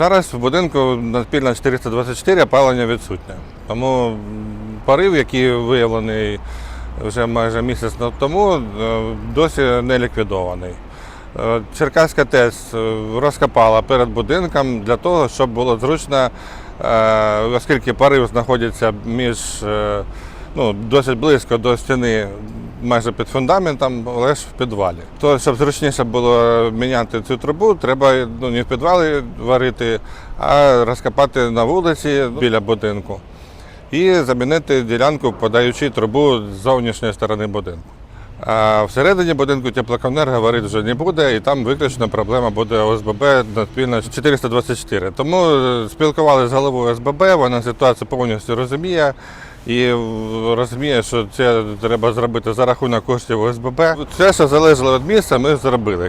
Зараз в будинку надпільна 424 опалення відсутнє. Тому порив, який виявлений вже майже місяць тому, е, досі не ліквідований. Е, Черкаська ТЕС е, розкопала перед будинком для того, щоб було зручно, оскільки порив знаходиться між ну, досить близько до стіни, майже під фундаментом, але ж в підвалі. То, щоб зручніше було міняти цю трубу, треба ну, не в підвалі варити, а розкопати на вулиці біля будинку і замінити ділянку, подаючи трубу з зовнішньої сторони будинку. А всередині будинку теплокомуненерго варити вже не буде, і там виключно проблема буде ОСББ надпільна 424. Тому е, спілкувалися з головою ОСББ, вона ситуацію повністю розуміє і розуміє, що це треба зробити за рахунок коштів ОСББ. Все, що залежало від місця, ми зробили.